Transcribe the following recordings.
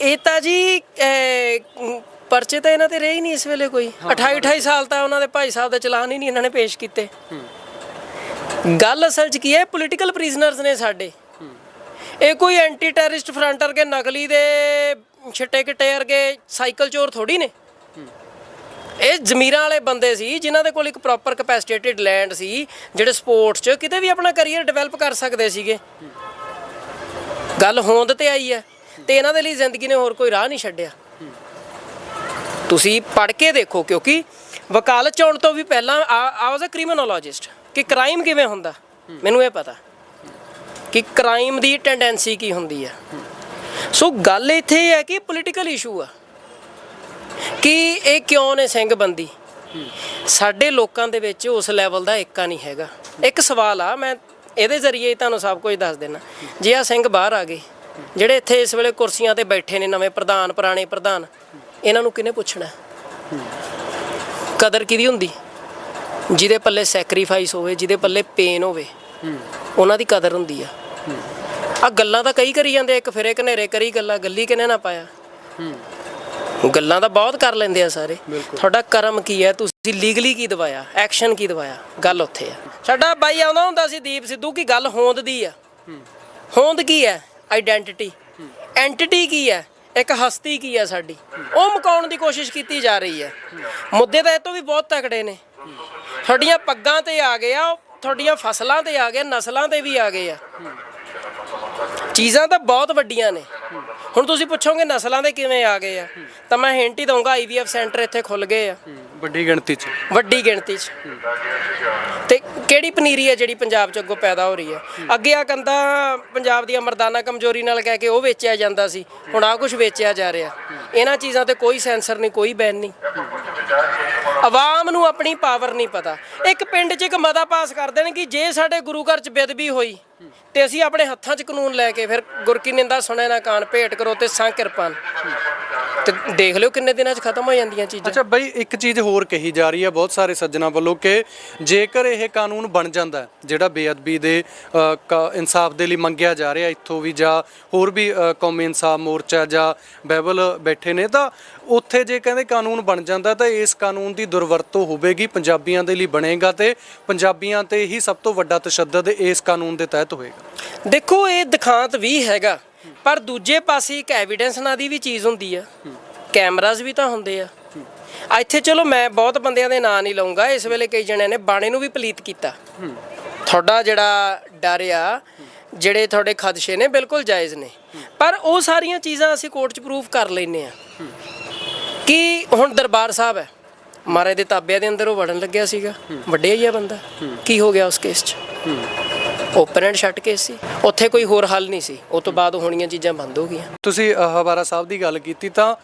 ਇਹ ਤਾਂ ਜੀ ਅਹ, ਪਰਚੇ ਤਾਂ ਇਹਨਾਂ ਤੇ ਰਹੇ ਹੀ ਨਹੀਂ ਇਸ ਵੇਲੇ ਕੋਈ। 28 28 ਸਾਲ ਤਾਂ ਉਹਨਾਂ ਦੇ ਭਾਈ ਸਾਹਿਬ ਦਾ ਚਲਾਨ ਹੀ ਨਹੀਂ ਇਹਨਾਂ ਨੇ ਪੇਸ਼ ਕੀਤੇ। ਗੱਲ ਅਸਲ 'ਚ ਕੀ ਹੈ ਪੋਲੀਟੀਕਲ ਪ੍ਰਿਜ਼ਨਰਸ ਨੇ ਸਾਡੇ। ਇਹ ਕੋਈ ਐਂਟੀ ਟੈਰਰਿਸਟ ਫਰੰਟ ਵਰਗੇ ਨਕਲੀ ਦੇ ਛਿੱਟੇ ਕਿੱਟੇ ਵਰਗੇ ਸਾਈਕਲ ਚੋਰ ਥੋੜੀ ਨੇ। ਇਹ ਜ਼ਮੀਰਾਂ ਵਾਲੇ ਬੰਦੇ ਸੀ ਜਿਨ੍ਹਾਂ ਦੇ ਕੋਲ ਇੱਕ ਪ੍ਰੋਪਰ ਕੈਪੈਸਿਟੇਟਿਡ ਲੈਂਡ ਸੀ ਜਿਹੜੇ ਸਪੋਰਟਸ 'ਚ ਕਿਤੇ ਵੀ ਆਪਣਾ ਕੈਰੀਅਰ ਡਿਵੈਲਪ ਕਰ ਸਕਦੇ ਸੀਗੇ। ਗੱਲ ਹੋਂਦ ਤੇ ਆਈ ਹੈ। ਤੇ ਇਹਨਾਂ ਦੇ ਲਈ ਜ਼ਿੰਦਗੀ ਨੇ ਹੋਰ ਕੋਈ ਰਾਹ ਨਹੀਂ ਛੱਡਿਆ। ਤੁਸੀਂ ਪੜ੍ਹ ਕੇ ਦੇਖੋ ਕਿਉਂਕਿ ਵਕਾਲਤ ਚ ਆਉਣ ਤੋਂ ਵੀ ਪਹਿਲਾਂ ਆ ਵਾਸ ਅ ਕ੍ਰਿਮੀਨੋਲੋਜਿਸਟ ਕਿ ਕ੍ਰਾਈਮ ਕਿਵੇਂ ਹੁੰਦਾ? ਮੈਨੂੰ ਇਹ ਪਤਾ ਕਿ ਕ੍ਰਾਈਮ ਦੀ ਟੈਂਡੈਂਸੀ ਕੀ ਹੁੰਦੀ ਹੈ। ਸੋ ਗੱਲ ਇੱਥੇ ਇਹ ਹੈ ਕਿ ਪੋਲੀਟੀਕਲ ਇਸ਼ੂ ਆ ਕਿ ਇਹ ਕਿਉਂ ਨੇ ਸਿੰਘ ਬੰਦੀ? ਸਾਡੇ ਲੋਕਾਂ ਦੇ ਵਿੱਚ ਉਸ ਲੈਵਲ ਦਾ ਏਕਾ ਨਹੀਂ ਹੈਗਾ। ਇੱਕ ਸਵਾਲ ਆ, ਮੈਂ ਇਹਦੇ ਜ਼ਰੀਏ ਤੁਹਾਨੂੰ ਸਭ ਕੁਝ ਦੱਸ ਦੇਣਾ ਜੇ ਆ ਸਿੰਘ ਬਾਹਰ ਆ ਗਏ ਜਿਹੜੇ ਇੱਥੇ ਇਸ ਵੇਲੇ ਕੁਰਸੀਆਂ ਤੇ ਬੈਠੇ ਨੇ ਨਵੇਂ ਪ੍ਰਧਾਨ ਪੁਰਾਣੇ ਪ੍ਰਧਾਨ ਇਹਨਾਂ ਨੂੰ ਕਿਹਨੇ ਪੁੱਛਣਾ? ਕਦਰ ਕਿਹਦੀ ਹੁੰਦੀ? ਜਿਹਦੇ ਪੱਲੇ ਸੈਕਰੀਫਾਈਸ ਹੋਵੇ ਜਿਹਦੇ ਪੱਲੇ ਪੇਨ ਹੋਵੇ ਉਹਨਾਂ ਦੀ ਕਦਰ ਹੁੰਦੀ ਆ। ਆ ਗੱਲਾਂ ਤਾਂ ਕਈ ਕਰੀ ਜਾਂਦੇ ਇੱਕ ਫਿਰੇ ਘਨੇਰੇ ਕਰੀ ਗੱਲਾਂ ਗੱਲੀ ਕਿਨੇ ਨਾ ਪਾਇਆ? ਗੱਲਾਂ ਤਾਂ ਬਹੁਤ ਕਰ ਲੈਂਦੇ ਆ ਸਾਰੇ। ਤੁਹਾਡਾ ਕਰਮ ਕੀ ਹੈ? ਤੁਸੀਂ ਲੀਗਲੀ ਕੀ ਦਵਾਇਆ? ਐਕਸ਼ਨ ਕੀ ਦਵਾਇਆ? ਗੱਲ ਉੱਥੇ ਆ। ਸਾਡਾ ਬਾਈ ਆਉਂਦਾ ਹੁੰਦਾ ਸੀ ਦੀਪ ਸਿੱਧੂ ਕੀ ਗੱਲ ਹੋਂਦ ਦੀ ਆ? ਹੋਂਦ ਕੀ ਹੈ? ਆਈਡੈਂਟੀਟੀ ਐਂਟੀਟੀ ਕੀ ਹੈ? ਇੱਕ ਹਸਤੀ ਕੀ ਹੈ ਸਾਡੀ? ਉਹ ਮਕਾਉਣ ਦੀ ਕੋਸ਼ਿਸ਼ ਕੀਤੀ ਜਾ ਰਹੀ ਹੈ। ਮੁੱਦੇ ਤਾਂ ਇਹ ਤੋਂ ਵੀ ਬਹੁਤ ਤਕੜੇ ਨੇ। ਤੁਹਾਡੀਆਂ ਪੱਗਾਂ ਤੇ ਆ ਗਏ ਆ ਤੁਹਾਡੀਆਂ ਫਸਲਾਂ ਤੇ ਆ ਗਏ ਨਸਲਾਂ ਤੇ ਵੀ ਆ ਗਏ ਆ। ਚੀਜ਼ਾਂ ਤਾਂ ਬਹੁਤ ਵੱਡੀਆਂ ਨੇ। ਹੁਣ ਤੁਸੀਂ ਪੁੱਛੋਗੇ ਨਸਲਾਂ ਦੇ ਕਿਵੇਂ ਆ ਗਏ ਆ? ਤਾਂ ਮੈਂ ਹਿੰਟ ਹੀ ਦਊਂਗਾ ਆਈਵੀਐਫ ਸੈਂਟਰ ਇੱਥੇ ਖੁੱਲ ਗਏ ਆ। ਵੱਡੀ ਗਿਣਤੀ 'ਚ। ਵੱਡੀ ਗਿਣਤੀ 'ਚ। ਤੇ ਕਿਹੜੀ ਪਨੀਰੀ ਹੈ ਜਿਹੜੀ ਪੰਜਾਬ 'ਚ ਅੱਗੋਂ ਪੈਦਾ ਹੋ ਰਹੀ ਹੈ? ਅੱਗੇ ਆ ਕੰਦਾ ਪੰਜਾਬ ਦੀਆਂ ਮਰਦਾਨਾ ਕਮਜ਼ੋਰੀ ਨਾਲ ਕਹਿ ਕੇ ਉਹ ਵੇਚਿਆ ਜਾਂਦਾ ਸੀ, ਹੁਣ ਆ ਕੁਝ ਵੇਚਿਆ ਜਾ ਰਿਹਾ। ਇਹਨਾਂ ਚੀਜ਼ਾਂ ਤੇ ਕੋਈ ਸੈਂਸਰ ਨਹੀਂ, ਕੋਈ ਬੈਨ ਨਹੀਂ। ਆਵਾਮ ਨੂੰ ਆਪਣੀ ਪਾਵਰ ਨਹੀਂ ਪਤਾ। ਇੱਕ ਪਿੰਡ 'ਚ ਇੱਕ ਮਤਾ ਪਾਸ ਕਰ ਦੇਣ ਕਿ ਜੇ ਸਾਡੇ ਗੁਰੂ ਘਰ 'ਚ ਬੇਦਬੀ ਹੋਈ, ਤੇ ਅਸੀਂ ਆਪਣੇ ਹੱਥਾਂ 'ਚ ਕਾਨੂੰਨ ਲੈ ਕੇ ਫਿਰ ਗੁਰ ਕੀ ਨਿੰਦਾ ਸੁਣੇ ਨਾ ਕਾਨ, ਭੇਟ ਕਰੋ ਤੇ ਸਾਂ ਕਿਰਪਾਨ। ਤੇ ਦੇਖ ਲਿਓ ਕਿੰਨੇ ਦਿਨਾਂ 'ਚ ਖਤਮ ਹੋ ਜਾਂਦੀਆਂ ਚੀਜ਼ਾਂ। ਅੱਛਾ ਬਈ ਇੱਕ ਚੀਜ਼ ਹੋਰ ਕਹੀ ਜਾ ਰਹੀ ਹੈ ਬਹੁਤ ਸਾਰੇ ਸੱਜਣਾ ਵੱਲੋਂ ਕਿ ਜੇਕਰ ਇਹ ਕਾਨੂੰਨ ਬਣ ਜਾਂਦਾ ਹੈ, ਜਿਹੜਾ ਬੇਅਦਬੀ ਦੇ ਅ, ਕ- ਇਨਸਾਫ ਦੇ ਲਈ ਮੰਗਿਆ ਜਾ ਰਿਹਾ ਇੱਥੋਂ ਵੀ ਜਾਂ ਹੋਰ ਵੀ ਅ, ਕੌਮੀ ਇਨਸਾਫ ਮੋਰਚਾ ਜਾਂ ਬਾਈਬਲ ਬੈਠੇ ਨੇ ਤਾਂ ਉੱਥੇ ਜੇ ਕਹਿੰਦੇ ਕਾਨੂੰਨ ਬਣ ਜਾਂਦਾ ਤਾਂ ਇਸ ਕਾਨੂੰਨ ਦੀ ਦੁਰਵਰਤੋਂ ਹੋਵੇਗੀ ਪੰਜਾਬੀਆਂ ਦੇ ਲਈ ਬਣੇਗਾ ਤੇ ਪੰਜਾਬੀਆਂ ਤੇ ਹੀ ਸਭ ਤੋਂ ਵੱਡਾ ਤਸ਼ੱਦਦ ਇਸ ਕਾਨੂੰਨ ਦੇ ਤਹਿਤ ਹੋਏਗਾ। ਦੇਖੋ ਇਹ ਦਿਖਾਂਤ ਵੀ ਹੈਗਾ। ਪਰ ਦੂਜੇ ਪਾਸੇ ਇੱਕ ਐਵੀਡੈਂਸ ਨਾਂ ਦੀ ਵੀ ਚੀਜ਼ ਹੁੰਦੀ ਆ। ਕੈਮਰਾਜ਼ ਵੀ ਤਾਂ ਹੁੰਦੇ ਆ। ਇੱਥੇ ਚਲੋ ਮੈਂ ਬਹੁਤ ਬੰਦਿਆਂ ਦੇ ਨਾਂ ਨਹੀਂ ਲਵਾਂਗਾ ਇਸ ਵੇਲੇ ਕਈ ਜਣਿਆਂ ਨੇ ਬਾਣੇ ਨੂੰ ਵੀ ਪਲੀਤ ਕੀਤਾ। ਤੁਹਾਡਾ ਜਿਹੜਾ ਡਰ ਆ ਜਿਹੜੇ ਤੁਹਾਡੇ ਖਦਸ਼ੇ ਨੇ ਬਿਲਕੁਲ ਜਾਇਜ਼ ਨੇ। ਪਰ ਉਹ ਸਾਰੀਆਂ ਚੀਜ਼ਾਂ ਅਸੀਂ ਕੋਰਟ 'ਚ ਪ੍ਰੂਫ ਕਰ ਲੈਨੇ ਆ। ਕਿ ਹੁਣ ਦਰਬਾਰ ਸਾਹਿਬ ਹੈ ਮਾਰੇ ਦੇ ਤਾਬਿਆਂ ਦੇ ਅੰਦਰ ਉਹ ਵੜਨ ਲੱਗਿਆ ਸੀਗਾ। ਵੱਡੇ ਹੀ ਆ ਬੰਦਾ। ਕੀ ਹੋ ਗਿਆ ਉਸ ਕੇਸ 'ਚ? ਓਪਨ ਐਂਡ ਸ਼ਟ ਕੇਸ ਸੀ। ਉੱਥੇ ਕੋਈ ਹੋਰ ਹੱਲ ਨਹੀਂ ਸੀ। ਉਸ ਤੋਂ ਬਾਅਦ ਹੋਣੀਆਂ ਚੀਜ਼ਾਂ ਬੰਦ ਹੋ ਗਈਆਂ। ਤੁਸੀਂ ਹਵਾਰਾ ਸਾਹਿਬ ਦੀ ਗੱਲ ਕੀਤੀ ਤਾਂ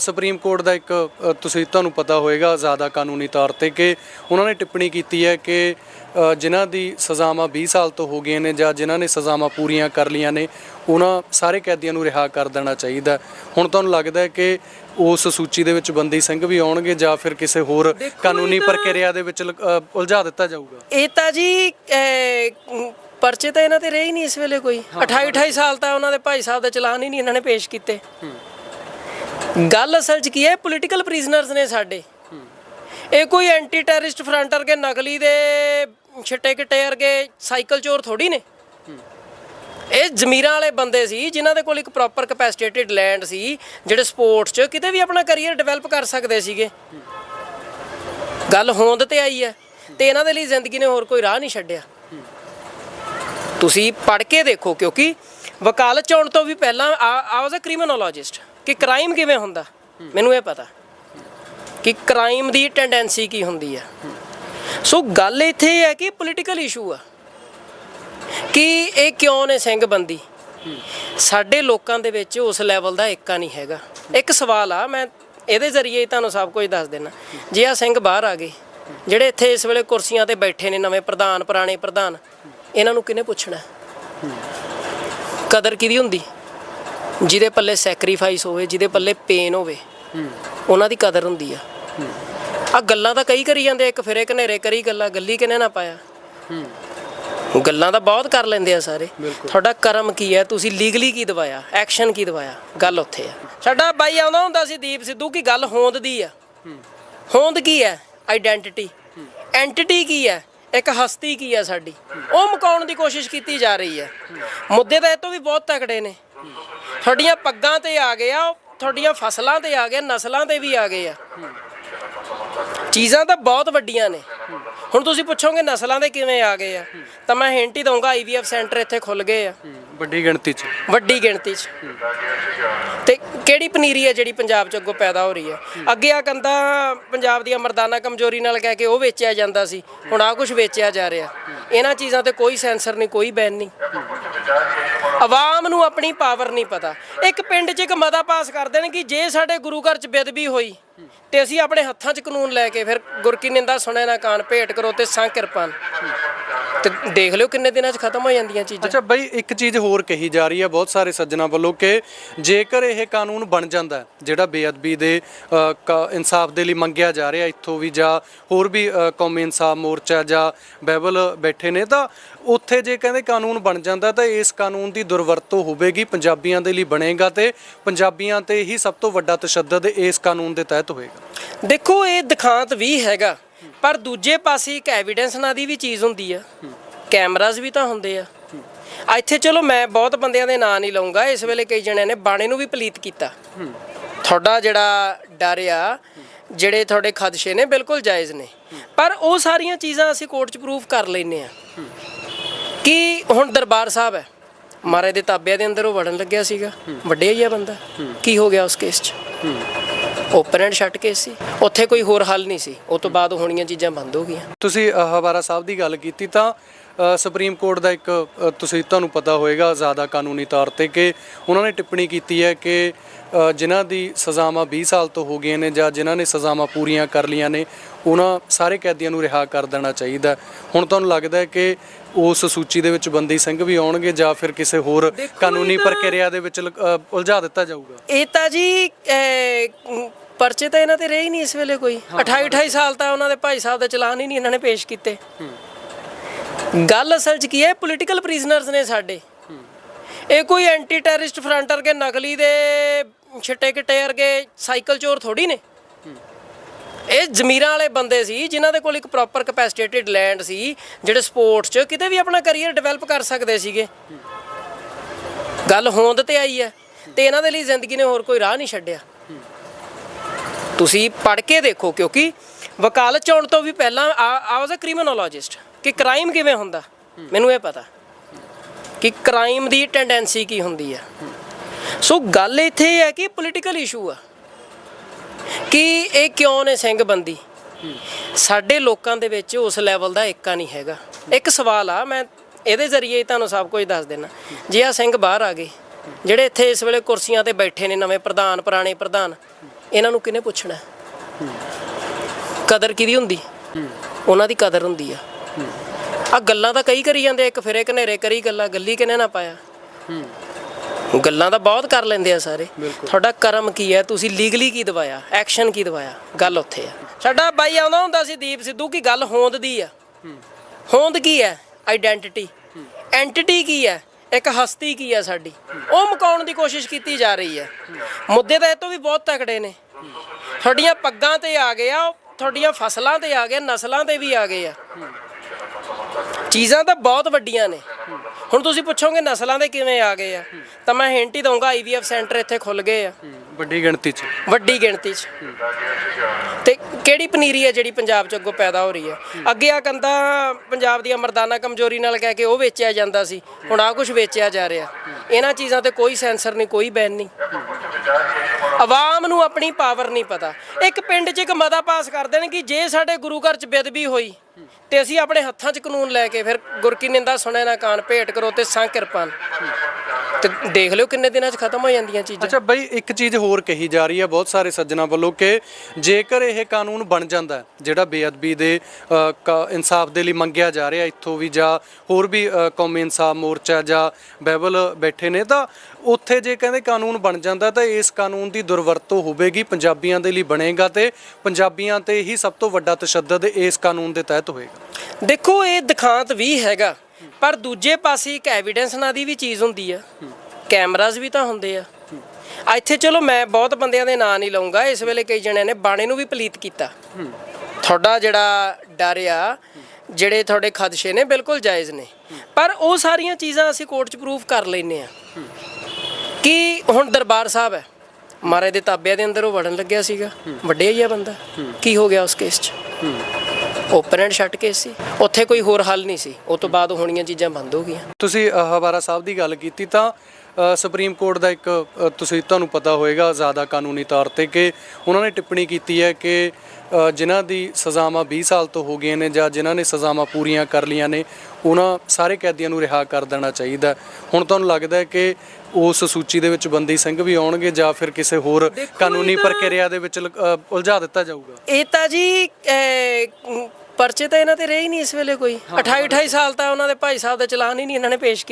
ਸੁਪਰੀਮ ਕੋਰਟ ਦਾ ਇੱਕ ਤੁਸੀਂ ਤੁਹਾਨੂੰ ਪਤਾ ਹੋਵੇਗਾ ਜ਼ਿਆਦਾ ਕਾਨੂੰਨੀ ਤੌਰ ਤੇ ਕਿ ਉਹਨਾਂ ਨੇ ਟਿੱਪਣੀ ਕੀਤੀ ਹੈ ਕਿ ਅ, ਜਿਨ੍ਹਾਂ ਦੀ ਸਜ਼ਾਵਾਂ 20 ਸਾਲ ਤੋਂ ਹੋ ਗਈਆਂ ਨੇ ਜਾਂ ਜਿਨ੍ਹਾਂ ਨੇ ਸਜ਼ਾਵਾਂ ਪੂਰੀਆਂ ਕਰ ਲਈਆਂ ਨੇ ਉਹਨਾਂ ਸਾਰੇ ਕੈਦੀਆਂ ਨੂੰ ਰਿਹਾ ਕਰ ਦੇਣਾ ਚਾਹੀਦਾ। ਹੁਣ ਤੁਹਾਨੂੰ ਲੱਗਦਾ ਹੈ ਕਿ ਉਸ ਸੂਚੀ ਦੇ ਵਿੱਚ ਬੰਦੀ ਸਿੰਘ ਵੀ ਆਉਣਗੇ ਜਾਂ ਫਿਰ ਕਿਸੇ ਹੋਰ ਕਾਨੂੰਨੀ ਪ੍ਰਕਿਰਿਆ ਦੇ ਵਿੱਚ ਅ, ਉਲਝਾ ਦਿੱਤਾ ਜਾਊਗਾ? ਇਹ ਤਾਂ ਜੀ ਅਹ, ਪਰਚੇ ਤਾਂ ਇਹਨਾਂ ਤੇ ਰਹੇ ਹੀ ਨਹੀਂ ਇਸ ਵੇਲੇ ਕੋਈ। 28 28 ਸਾਲ ਤਾਂ ਉਹਨਾਂ ਦੇ ਭਾਈ ਸਾਹਿਬ ਦਾ ਚਲਾਨ ਹੀ ਨਹੀਂ ਇਹਨਾਂ ਨੇ ਪੇਸ਼ ਕੀਤੇ। ਗੱਲ ਅਸਲ 'ਚ ਕੀ ਹੈ ਪੋਲੀਟੀਕਲ ਪ੍ਰਿਜ਼ਨਰਸ ਨੇ ਸਾਡੇ। ਇਹ ਕੋਈ ਐਂਟੀ ਟੈਰਰਿਸਟ ਫਰੰਟ ਵਰਗੇ ਨਕਲੀ ਦੇ ਛਿੱਟੇ ਕਿੱਟੇ ਵਰਗੇ ਸਾਈਕਲ ਚੋਰ ਥੋੜੀ ਨੇ। ਇਹ ਜ਼ਮੀਰਾਂ ਵਾਲੇ ਬੰਦੇ ਸੀ ਜਿਨ੍ਹਾਂ ਦੇ ਕੋਲ ਇੱਕ ਪ੍ਰੋਪਰ ਕੈਪੈਸਿਟੇਟਿਡ ਲੈਂਡ ਸੀ, ਜਿਹੜੇ ਸਪੋਰਟਸ 'ਚ ਕਿਤੇ ਵੀ ਆਪਣਾ ਕੈਰੀਅਰ ਡਿਵੈਲਪ ਕਰ ਸਕਦੇ ਸੀਗੇ। ਗੱਲ ਹੋਂਦ ਤੇ ਆਈ ਹੈ ਤੇ ਇਹਨਾਂ ਦੇ ਲਈ ਜ਼ਿੰਦਗੀ ਨੇ ਹੋਰ ਕੋਈ ਰਾਹ ਨਹੀਂ ਛੱਡਿਆ। ਤੁਸੀਂ ਪੜ੍ਹ ਕੇ ਦੇਖੋ, ਕਿਉਂਕਿ ਵਕਾਲਤ ਚ ਆਉਣ ਤੋਂ ਵੀ ਪਹਿਲਾਂ ਆ ਵਾਸ ਅ ਕ੍ਰਿਮੀਨੋਲੋਜਿਸਟ ਕਿ ਕ੍ਰਾਈਮ ਕਿਵੇਂ ਹੁੰਦਾ? ਮੈਨੂੰ ਇਹ ਪਤਾ ਕਿ ਕ੍ਰਾਈਮ ਦੀ ਟੈਂਡੈਂਸੀ ਕੀ ਹੁੰਦੀ ਹੈ। ਸੋ ਗੱਲ ਇੱਥੇ ਹੈ ਕਿ ਪੋਲੀਟੀਕਲ ਇਸ਼ੂ ਆ। ਕਿ ਇਹ ਕਿਉਂ ਨੇ ਸਿੰਘ ਬੰਦੀ ਸਾਡੇ ਲੋਕਾਂ ਦੇ ਵਿੱਚ ਉਸ ਲੈਵਲ ਦਾ ਏਕਾ ਨਹੀਂ ਹੈਗਾ। ਇੱਕ ਸਵਾਲ ਆ, ਮੈਂ ਇਹਦੇ ਜ਼ਰੀਏ ਤੁਹਾਨੂੰ ਸਭ ਕੁਝ ਦੱਸ ਦੇਣਾ ਜੇ ਆ ਸਿੰਘ ਬਾਹਰ ਆ ਗਏ, ਜਿਹੜੇ ਇੱਥੇ ਇਸ ਵੇਲੇ ਕੁਰਸੀਆਂ ਤੇ ਬੈਠੇ ਨੇ, ਨਵੇਂ ਪ੍ਰਧਾਨ, ਪੁਰਾਣੇ ਪ੍ਰਧਾਨ, ਇਹਨਾਂ ਨੂੰ ਕਿਹਨੇ ਪੁੱਛਣਾ? ਕਦਰ ਕਿਹਦੀ ਹੁੰਦੀ? ਜਿਹਦੇ ਪੱਲੇ ਸੈਕਰੀਫਾਈਸ ਹੋਵੇ, ਜਿਹਦੇ ਪੱਲੇ ਪੇਨ ਹੋਵੇ, ਉਹਨਾਂ ਦੀ ਕਦਰ ਹੁੰਦੀ ਆ। ਆ ਗੱਲਾਂ ਤਾਂ ਕਈ ਕਰੀ ਜਾਂਦੇ, ਇੱਕ ਫਿਰੇ ਘਨੇਰੇ ਕਰੀ ਗੱਲਾਂ, ਗੱਲੀ ਕਿਨੇ ਨਾ ਪਾਇਆ? ਗੱਲਾਂ ਤਾਂ ਬਹੁਤ ਕਰ ਲੈਂਦੇ ਆ ਸਾਰੇ। ਤੁਹਾਡਾ ਕਰਮ ਕੀ ਹੈ? ਤੁਸੀਂ ਲੀਗਲੀ ਕੀ ਦਵਾਇਆ? ਐਕਸ਼ਨ ਕੀ ਦਵਾਇਆ? ਗੱਲ ਉੱਥੇ ਆ। ਸਾਡਾ ਬਾਈ ਆਉਂਦਾ ਹੁੰਦਾ ਸੀ ਦੀਪ ਸਿੱਧੂ ਕੀ ਗੱਲ ਹੋਂਦ ਦੀ ਆ। ਹੋਂਦ ਕੀ ਹੈ? ਆਈਡੈਂਟੀਟੀ ਐਂਟੀਟੀ ਕੀ ਹੈ? ਇੱਕ ਹਸਤੀ ਕੀ ਹੈ ਸਾਡੀ? ਉਹ ਮਕਾਉਣ ਦੀ ਕੋਸ਼ਿਸ਼ ਕੀਤੀ ਜਾ ਰਹੀ ਹੈ। ਮੁੱਦੇ ਤਾਂ ਇਹ ਤੋਂ ਵੀ ਬਹੁਤ ਤਕੜੇ ਨੇ। ਤੁਹਾਡੀਆਂ ਪੱਗਾਂ ਤੇ ਆ ਗਏ ਆ ਤੁਹਾਡੀਆਂ ਫਸਲਾਂ ਤੇ ਆ ਗਏ ਨਸਲਾਂ ਤੇ ਵੀ ਆ ਗਏ ਆ। ਚੀਜ਼ਾਂ ਤਾਂ ਬਹੁਤ ਵੱਡੀਆਂ ਨੇ। ਹੁਣ ਤੁਸੀਂ ਪੁੱਛੋਗੇ ਨਸਲਾਂ ਦੇ ਕਿਵੇਂ ਆ ਗਏ ਆ। ਤਾਂ ਮੈਂ ਹਿੰਟ ਹੀ ਦਊਂਗਾ ਆਈਵੀਐਫ ਸੈਂਟਰ ਇੱਥੇ ਖੁੱਲ ਗਏ ਆ। ਵੱਡੀ ਗਿਣਤੀ 'ਚ। ਵੱਡੀ ਗਿਣਤੀ 'ਚ। ਤੇ ਕਿਹੜੀ ਪਨੀਰੀ ਹੈ ਜਿਹੜੀ ਪੰਜਾਬ 'ਚ ਅੱਗੋਂ ਪੈਦਾ ਹੋ ਰਹੀ ਹੈ ਅੱਗੇ ਆ ਕੰਦਾ ਪੰਜਾਬ ਦੀਆਂ ਮਰਦਾਨਾ ਕਮਜ਼ੋਰੀ ਨਾਲ ਕਹਿ ਕੇ ਉਹ ਵੇਚਿਆ ਜਾਂਦਾ ਸੀ। ਹੁਣ ਆ ਕੁਝ ਵੇਚਿਆ ਜਾ ਰਿਹਾ। ਇਹਨਾਂ ਚੀਜ਼ਾਂ ਤੇ ਕੋਈ ਸੈਂਸਰ ਨਹੀਂ ਕੋਈ ਬੈਨ ਨਹੀਂ। ਆਵਾਮ ਨੂੰ ਆਪਣੀ ਪਾਵਰ ਨਹੀਂ ਪਤਾ। ਇੱਕ ਪਿੰਡ 'ਚ ਇੱਕ ਮਤਾ ਪਾਸ ਕਰ ਦੇਣ ਕਿ ਜੇ ਸਾਡੇ ਗੁਰੂ ਘਰ 'ਚ ਬੇਦਬੀ ਹੋਈ ਤੇ ਅਸੀਂ ਆਪਣੇ ਹੱਥਾਂ 'ਚ ਕਾਨੂੰਨ ਲੈ ਕੇ ਫਿਰ ਗੁਰ ਕੀ ਨਿੰਦਾ ਸੁਣੇ ਨਾ ਕਾਨ ਭੇਟ ਕਰੋ ਤੇ ਸਾਂ ਕਿਰਪਾਨ ਤੇ ਦੇਖ ਲਿਓ ਕਿੰਨੇ ਦਿਨਾਂ 'ਚ ਖਤਮ ਹੋ ਜਾਂਦੀਆਂ ਚੀਜ਼ਾਂ। ਅੱਛਾ ਬਈ ਇੱਕ ਚੀਜ਼ ਹੋਰ ਕਹੀ ਜਾ ਰਹੀ ਹੈ ਬਹੁਤ ਸਾਰੇ ਸੱਜਣਾ ਵੱਲੋਂ ਕਿ ਜੇਕਰ ਇਹ ਕਾਨੂੰਨ ਬਣ ਜਾਂਦਾ ਹੈ, ਜਿਹੜਾ ਬੇਅਦਬੀ ਦੇ ਅ, ਕ- ਇਨਸਾਫ ਦੇ ਲਈ ਮੰਗਿਆ ਜਾ ਰਿਹਾ ਇੱਥੋਂ ਵੀ ਜਾਂ ਹੋਰ ਵੀ ਅ, ਕੌਮੀ ਇਨਸਾਫ ਮੋਰਚਾ ਜਾਂ ਬਾਈਬਲ ਬੈਠੇ ਨੇ ਤਾਂ ਉੱਥੇ ਜੇ ਕਹਿੰਦੇ ਕਾਨੂੰਨ ਬਣ ਜਾਂਦਾ ਤਾਂ ਇਸ ਕਾਨੂੰਨ ਦੀ ਦੁਰਵਰਤੋਂ ਹੋਵੇਗੀ ਪੰਜਾਬੀਆਂ ਦੇ ਲਈ ਬਣੇਗਾ ਤੇ ਪੰਜਾਬੀਆਂ ਤੇ ਹੀ ਸਭ ਤੋਂ ਵੱਡਾ ਤਸ਼ੱਦਦ ਇਸ ਕਾਨੂੰਨ ਦੇ ਤਹਿਤ ਹੋਏਗਾ। ਦੇਖੋ ਇਹ ਦਿਖਾਂਤ ਵੀ ਹੈਗਾ। ਪਰ ਦੂਜੇ ਪਾਸੇ ਇੱਕ ਐਵੀਡੈਂਸ ਨਾਂ ਦੀ ਵੀ ਚੀਜ਼ ਹੁੰਦੀ ਆ। ਕੈਮਰਾਜ਼ ਵੀ ਤਾਂ ਹੁੰਦੇ ਆ। ਇੱਥੇ ਚਲੋ ਮੈਂ ਬਹੁਤ ਬੰਦਿਆਂ ਦੇ ਨਾਂ ਨਹੀਂ ਲਵਾਂਗਾ ਇਸ ਵੇਲੇ ਕਈ ਜਣਿਆਂ ਨੇ ਬਾਣੇ ਨੂੰ ਵੀ ਪਲੀਤ ਕੀਤਾ। ਤੁਹਾਡਾ ਜਿਹੜਾ ਡਰ ਆ, ਜਿਹੜੇ ਤੁਹਾਡੇ ਖਦਸ਼ੇ ਨੇ ਬਿਲਕੁਲ ਜਾਇਜ਼ ਨੇ। ਪਰ ਉਹ ਸਾਰੀਆਂ ਚੀਜ਼ਾਂ ਅਸੀਂ ਕੋਰਟ 'ਚ ਪ੍ਰੂਫ ਕਰ ਲੈਨੇ ਆ ਕਿ ਹੁਣ ਦਰਬਾਰ ਸਾਹਿਬ ਹੈ ਮਹਾਰਾਜ ਦੇ ਤਾਬਿਆਂ ਦੇ ਅੰਦਰ ਉਹ ਵੜਨ ਲੱਗਿਆ ਸੀਗਾ। ਵੱਡੇ ਹੀ ਆ ਬੰਦਾ। ਕੀ ਹੋ ਗਿਆ ਉਸ ਕੇਸ 'ਚ? ਓਪਨ ਐਂਡ ਸ਼ਟ ਕੇਸ ਸੀ। ਉੱਥੇ ਕੋਈ ਹੋਰ ਹੱਲ ਨਹੀਂ ਸੀ। ਉਸ ਤੋਂ ਬਾਅਦ ਹੋਣੀਆਂ ਚੀਜ਼ਾਂ ਬੰਦ ਹੋ ਗਈਆਂ। ਤੁਸੀਂ ਹਵਾਰਾ ਸਾਹਿਬ ਦੀ ਗੱਲ ਕੀਤੀ ਤਾਂ ਸੁਪਰੀਮ ਕੋਰਟ ਦਾ ਇੱਕ ਤੁਸੀਂ, ਤੁਹਾਨੂੰ ਪਤਾ ਹੋਵੇਗਾ ਜ਼ਿਆਦਾ ਕਾਨੂੰਨੀ ਤੌਰ ਤੇ ਕਿ ਉਹਨਾਂ ਨੇ ਟਿੱਪਣੀ ਕੀਤੀ ਹੈ ਕਿ ਜਿਨ੍ਹਾਂ ਦੀ ਸਜ਼ਾਵਾਂ 20 ਸਾਲ ਤੋਂ ਹੋ ਗਈਆਂ ਨੇ ਜਾਂ ਜਿਨ੍ਹਾਂ ਨੇ ਸਜ਼ਾਵਾਂ ਪੂਰੀਆਂ ਕਰ ਲਈਆਂ ਨੇ, ਉਹਨਾਂ ਸਾਰੇ ਕੈਦੀਆਂ ਨੂੰ ਰਿਹਾ ਕਰ ਦੇਣਾ ਚਾਹੀਦਾ। ਹੁਣ ਤੁਹਾਨੂੰ ਲੱਗਦਾ ਹੈ ਕਿ ਉਸ ਸੂਚੀ ਦੇ ਵਿੱਚ ਬੰਦੀ ਸਿੰਘ ਵੀ ਆਉਣਗੇ ਜਾਂ ਫਿਰ ਕਿਸੇ ਹੋਰ ਕਾਨੂੰਨੀ ਪ੍ਰਕਿਰਿਆ ਦੇ ਵਿੱਚ ਅ, ਉਲਝਾ ਦਿੱਤਾ ਜਾਊਗਾ? ਇਹ ਤਾਂ ਜੀ ਅਹ, ਪਰਚੇ ਤਾਂ ਇਹਨਾਂ ਤੇ ਰਹੇ ਹੀ ਨਹੀਂ ਇਸ ਵੇਲੇ ਕੋਈ। 28 28 ਸਾਲ ਤਾਂ ਉਹਨਾਂ ਦੇ ਭਾਈ ਸਾਹਿਬ ਦੇ ਚਲਾਨ ਹੀ ਨਹੀਂ ਇਹਨਾਂ ਨੇ ਪੇਸ਼ ਕੀਤੇ। ਗੱਲ ਅਸਲ 'ਚ ਕੀ ਹੈ ਪੋਲੀਟੀਕਲ ਪ੍ਰਿਜ਼ਨਰਸ ਨੇ ਸਾਡੇ। ਇਹ ਕੋਈ ਐਂਟੀ ਟੈਰਰਿਸਟ ਫਰੰਟ ਵਰਗੇ ਨਕਲੀ ਦੇ ਛਿੱਟੇ ਕਿੱਟੇ ਵਰਗੇ ਸਾਈਕਲ ਚੋਰ ਥੋੜੀ ਨੇ। ਇਹ ਜ਼ਮੀਰਾਂ ਵਾਲੇ ਬੰਦੇ ਸੀ, ਜਿਨ੍ਹਾਂ ਦੇ ਕੋਲ ਇੱਕ ਪ੍ਰੋਪਰ ਕੈਪੈਸਿਟੇਟਿਡ ਲੈਂਡ ਸੀ, ਜਿਹੜੇ ਸਪੋਰਟਸ 'ਚ ਕਿਤੇ ਵੀ ਆਪਣਾ ਕੈਰੀਅਰ ਡਿਵੈਲਪ ਕਰ ਸਕਦੇ ਸੀਗੇ। ਗੱਲ ਹੋਂਦ ਤੇ ਆਈ ਹੈ ਤੇ ਇਹਨਾਂ ਦੇ ਲਈ ਜ਼ਿੰਦਗੀ ਨੇ ਹੋਰ ਕੋਈ ਰਾਹ ਨਹੀਂ ਛੱਡਿਆ। ਤੁਸੀਂ ਪੜ੍ਹ ਕੇ ਦੇਖੋ, ਕਿਉਂਕਿ ਵਕਾਲਤ ਚੋਣ ਤੋਂ ਵੀ ਪਹਿਲਾਂ ਆ ਵਾਸ ਅ ਕ੍ਰਿਮੀਨੋਲੋਜਿਸਟ ਕਿ ਕ੍ਰਾਈਮ ਕਿਵੇਂ ਹੁੰਦਾ? ਮੈਨੂੰ ਇਹ ਪਤਾ ਕਿ ਕ੍ਰਾਈਮ ਦੀ ਟੈਂਡੈਂਸੀ ਕੀ ਹੁੰਦੀ ਹੈ। ਸੋ ਗੱਲ ਇੱਥੇ ਇਹ ਹੈ ਕਿ ਪੋਲੀਟੀਕਲ ਇਸ਼ੂ ਆ। ਕਿ ਇਹ ਕਿਉਂ ਨੇ ਸਿੰਘ ਬੰਦੀ ਸਾਡੇ ਲੋਕਾਂ ਦੇ ਵਿੱਚ ਉਸ ਲੈਵਲ ਦਾ ਏਕਾ ਨਹੀਂ ਹੈਗਾ। ਇੱਕ ਸਵਾਲ ਆ, ਮੈਂ ਇਹਦੇ ਜ਼ਰੀਏ ਤੁਹਾਨੂੰ ਸਭ ਕੁਝ ਦੱਸ ਦੇਣਾ ਜੇ ਆ ਸਿੰਘ ਬਾਹਰ ਆ ਗਏ, ਜਿਹੜੇ ਇੱਥੇ ਇਸ ਵੇਲੇ ਕੁਰਸੀਆਂ ਤੇ ਬੈਠੇ ਨੇ, ਨਵੇਂ ਪ੍ਰਧਾਨ, ਪੁਰਾਣੇ ਪ੍ਰਧਾਨ, ਇਹਨਾਂ ਨੂੰ ਕਿਹਨੇ ਪੁੱਛਣਾ? ਕਦਰ ਕਿਹਦੀ ਹੁੰਦੀ? ਉਹਨਾਂ ਦੀ ਕਦਰ ਹੁੰਦੀ ਆ। ਆ ਗੱਲਾਂ ਤਾਂ ਕਈ ਕਰੀ ਜਾਂਦੇ ਇੱਕ ਫਿਰੇ ਘਨੇਰੇ ਕਰੀ ਗੱਲਾਂ, ਗੱਲੀ ਕਿਨੇ ਨਾ ਪਾਇਆ? ਗੱਲਾਂ ਤਾਂ ਬਹੁਤ ਕਰ ਲੈਂਦੇ ਆ ਸਾਰੇ। ਤੁਹਾਡਾ ਕਰਮ ਕੀ ਹੈ? ਤੁਸੀਂ ਲੀਗਲੀ ਕੀ ਦਵਾਇਆ? ਐਕਸ਼ਨ ਕੀ ਦਵਾਇਆ? ਗੱਲ ਉੱਥੇ ਆ। ਸਾਡਾ ਬਾਈ ਆਉਂਦਾ ਹੁੰਦਾ ਸੀ ਦੀਪ ਸਿੱਧੂ ਕੀ ਗੱਲ ਹੋਂਦ ਦੀ ਆ? ਹੋਂਦ ਕੀ ਹੈ? ਆਈਡੈਂਟੀਟੀ ਐਂਟੀਟੀ ਕੀ ਹੈ? ਇੱਕ ਹਸਤੀ ਕੀ ਹੈ ਸਾਡੀ? ਉਹ ਮਕਾਉਣ ਦੀ ਕੋਸ਼ਿਸ਼ ਕੀਤੀ ਜਾ ਰਹੀ ਹੈ। ਮੁੱਦੇ ਤਾਂ ਇਹ ਤੋਂ ਵੀ ਬਹੁਤ ਤਕੜੇ ਨੇ। ਤੁਹਾਡੀਆਂ ਪੱਗਾਂ ਤੇ ਆ ਗਏ ਆ ਤੁਹਾਡੀਆਂ ਫਸਲਾਂ ਤੇ ਆ ਗਏ ਨਸਲਾਂ ਤੇ ਵੀ ਆ ਗਏ ਆ। ਚੀਜ਼ਾਂ ਤਾਂ ਬਹੁਤ ਵੱਡੀਆਂ ਨੇ। ਹੁਣ ਤੁਸੀਂ ਪੁੱਛੋਗੇ ਨਸਲਾਂ ਦੇ ਕਿਵੇਂ ਆ ਗਏ ਆ। ਤਾਂ ਮੈਂ ਹਿੰਟ ਹੀ ਦਊਂਗਾ ਆਈਵੀਐਫ ਸੈਂਟਰ ਇੱਥੇ ਖੁੱਲ ਗਏ ਆ। ਵੱਡੀ ਗਿਣਤੀ 'ਚ। ਵੱਡੀ ਗਿਣਤੀ 'ਚ। ਤੇ ਕਿਹੜੀ ਪਨੀਰੀ ਹੈ ਜਿਹੜੀ ਪੰਜਾਬ 'ਚ ਅੱਗੋਂ ਪੈਦਾ ਹੋ ਰਹੀ ਹੈ? ਅੱਗੇ ਆ ਕੰਦਾ ਪੰਜਾਬ ਦੀਆਂ ਮਰਦਾਨਾ ਕਮਜ਼ੋਰੀ ਨਾਲ ਕਹਿ ਕੇ ਉਹ ਵੇਚਿਆ ਜਾਂਦਾ ਸੀ। ਹੁਣ ਆ ਕੁਝ ਵੇਚਿਆ ਜਾ ਰਿਹਾ। ਇਹਨਾਂ ਚੀਜ਼ਾਂ ਤੇ ਕੋਈ ਸੈਂਸਰ ਨਹੀਂ ਕੋਈ ਬੈਨ ਨਹੀਂ। ਆਵਾਮ ਨੂੰ ਆਪਣੀ ਪਾਵਰ ਨਹੀਂ ਪਤਾ। ਇੱਕ ਪਿੰਡ 'ਚ ਇੱਕ ਮਤਾ ਪਾਸ ਕਰ ਦੇਣ ਕਿ ਜੇ ਸਾਡੇ ਗੁਰੂ ਘਰ 'ਚ ਬੇਦਬੀ ਹੋਈ ਤੇ ਅਸੀਂ ਆਪਣੇ ਹੱਥਾਂ 'ਚ ਕਾਨੂੰਨ ਲੈ ਕੇ ਫਿਰ ਗੁਰ ਕੀ ਨਿੰਦਾ ਸੁਣੇ ਨਾ ਕਾਨ, ਭੇਟ ਕਰੋ ਤੇ ਸਾਂ ਕਿਰਪਾਨ ਤੇ ਦੇਖ ਲਿਓ ਕਿੰਨੇ ਦਿਨਾਂ 'ਚ ਖਤਮ ਹੋ ਜਾਂਦੀਆਂ ਚੀਜ਼ਾਂ। ਅੱਛਾ ਬਈ ਇੱਕ ਚੀਜ਼ ਹੋਰ ਕਹੀ ਜਾ ਰਹੀ ਹੈ ਬਹੁਤ ਸਾਰੇ ਸੱਜਣਾ ਵੱਲੋਂ ਕਿ ਜੇਕਰ ਇਹ ਕਾਨੂੰਨ ਬਣ ਜਾਂਦਾ ਹੈ, ਜਿਹੜਾ ਬੇਅਦਬੀ ਦੇ ਅ, ਕ- ਇਨਸਾਫ ਦੇ ਲਈ ਮੰਗਿਆ ਜਾ ਰਿਹਾ ਇੱਥੋਂ ਵੀ ਜਾਂ ਹੋਰ ਵੀ ਅ, ਕੌਮੀ ਇਨਸਾਫ ਮੋਰਚਾ ਜਾਂ ਬਾਈਬਲ ਬੈਠੇ ਨੇ ਤਾਂ ਉੱਥੇ ਜੇ ਕਹਿੰਦੇ ਕਾਨੂੰਨ ਬਣ ਜਾਂਦਾ ਤਾਂ ਇਸ ਕਾਨੂੰਨ ਦੀ ਦੁਰਵਰਤੋਂ ਹੋਵੇਗੀ ਪੰਜਾਬੀਆਂ ਦੇ ਲਈ ਬਣੇਗਾ ਤੇ ਪੰਜਾਬੀਆਂ ਤੇ ਹੀ ਸਭ ਤੋਂ ਵੱਡਾ ਤਸ਼ੱਦਦ ਇਸ ਕਾਨੂੰਨ ਦੇ ਤਹਿਤ ਹੋਏਗਾ। ਦੇਖੋ ਇਹ ਦਿਖਾਂਤ ਵੀ ਹੈਗਾ। ਪਰ ਦੂਜੇ ਪਾਸੇ ਇੱਕ ਐਵੀਡੈਂਸ ਨਾਂ ਦੀ ਵੀ ਚੀਜ਼ ਹੁੰਦੀ ਆ। ਕੈਮਰਾਜ਼ ਵੀ ਤਾਂ ਹੁੰਦੇ ਆ। ਇੱਥੇ ਚਲੋ ਮੈਂ ਬਹੁਤ ਬੰਦਿਆਂ ਦੇ ਨਾਂ ਨਹੀਂ ਲਵਾਂਗਾ ਇਸ ਵੇਲੇ ਕਈ ਜਣਿਆਂ ਨੇ ਬਾਣੇ ਨੂੰ ਵੀ ਪਲੀਤ ਕੀਤਾ। ਤੁਹਾਡਾ ਜਿਹੜਾ ਡਰ ਆ, ਜਿਹੜੇ ਤੁਹਾਡੇ ਖਦਸ਼ੇ ਨੇ ਬਿਲਕੁਲ ਜਾਇਜ਼ ਨੇ। ਪਰ ਉਹ ਸਾਰੀਆਂ ਚੀਜ਼ਾਂ ਅਸੀਂ ਕੋਰਟ 'ਚ ਪ੍ਰੂਫ ਕਰ ਲੈਨੇ ਆ। ਕਿ ਹੁਣ ਦਰਬਾਰ ਸਾਹਿਬ ਹੈ ਮਹਾਰਾਜ ਦੇ ਤਾਬਿਆਂ ਦੇ ਅੰਦਰ ਉਹ ਵੜਨ ਲੱਗਿਆ ਸੀਗਾ। ਵੱਡੇ ਹੀ ਆ ਬੰਦਾ। ਕੀ ਹੋ ਗਿਆ ਉਸ ਕੇਸ 'ਚ? ਓਪਨ ਐਂਡ ਸ਼ਟ ਕੇਸ ਸੀ। ਉੱਥੇ ਕੋਈ ਹੋਰ ਹੱਲ ਨਹੀਂ ਸੀ। ਉਹ ਤੋਂ ਬਾਅਦ ਹੋਣੀਆਂ ਚੀਜ਼ਾਂ ਬੰਦ ਹੋ ਗਈਆਂ। ਤੁਸੀਂ ਅ, ਹਵਾਰਾ ਸਾਹਿਬ ਦੀ ਗੱਲ ਕੀਤੀ ਤਾਂ ਅ, ਸੁਪਰੀਮ ਕੋਰਟ ਦਾ ਇੱਕ ਅ, ਤੁਸੀਂ ਤੁਹਾਨੂੰ ਪਤਾ ਹੋਵੇਗਾ ਜ਼ਿਆਦਾ ਕਾਨੂੰਨੀ ਤੌਰ ਤੇ ਕਿ ਉਹਨਾਂ ਨੇ ਟਿੱਪਣੀ ਕੀਤੀ ਹੈ ਕਿ ਜਿਨ੍ਹਾਂ ਦੀ ਸਜ਼ਾਵਾਂ 20 ਸਾਲ ਤੋਂ ਹੋ ਗਈਆਂ ਨੇ ਜਾਂ ਜਿਨ੍ਹਾਂ ਨੇ ਸਜ਼ਾਵਾਂ ਪੂਰੀਆਂ ਕਰ ਲਈਆਂ ਨੇ ਉਹਨਾਂ ਸਾਰੇ ਕੈਦੀਆਂ ਨੂੰ ਰਿਹਾ ਕਰ ਦੇਣਾ ਚਾਹੀਦਾ। ਹੁਣ ਤੁਹਾਨੂੰ ਲੱਗਦਾ ਹੈ ਕਿ ਉਸ ਸੂਚੀ ਦੇ ਵਿੱਚ ਬੰਦੀ ਸਿੰਘ ਵੀ ਆਉਣਗੇ ਜਾਂ ਫਿਰ ਕਿਸੇ ਹੋਰ ਕਾਨੂੰਨੀ ਪ੍ਰਕਿਰਿਆ ਦੇ ਵਿੱਚ ਉਲਝਾ ਦਿੱਤਾ ਜਾਊਗਾ? ਇਹ ਤਾਂ ਜੀ ਪਰਚੇ ਤਾਂ ਇਹਨਾਂ ਤੇ ਰਹੇ ਹੀ ਨਹੀਂ ਇਸ ਵੇਲੇ ਕੋਈ। 28 28 ਸਾਲ ਤਾਂ ਉਹਨਾਂ ਦੇ ਭਾਈ ਸਾਹਿਬ ਦਾ ਚਲਾਨ ਹੀ ਨਹੀਂ ਇਹਨਾਂ ਨੇ ਪੇਸ਼ ਕੀਤਾ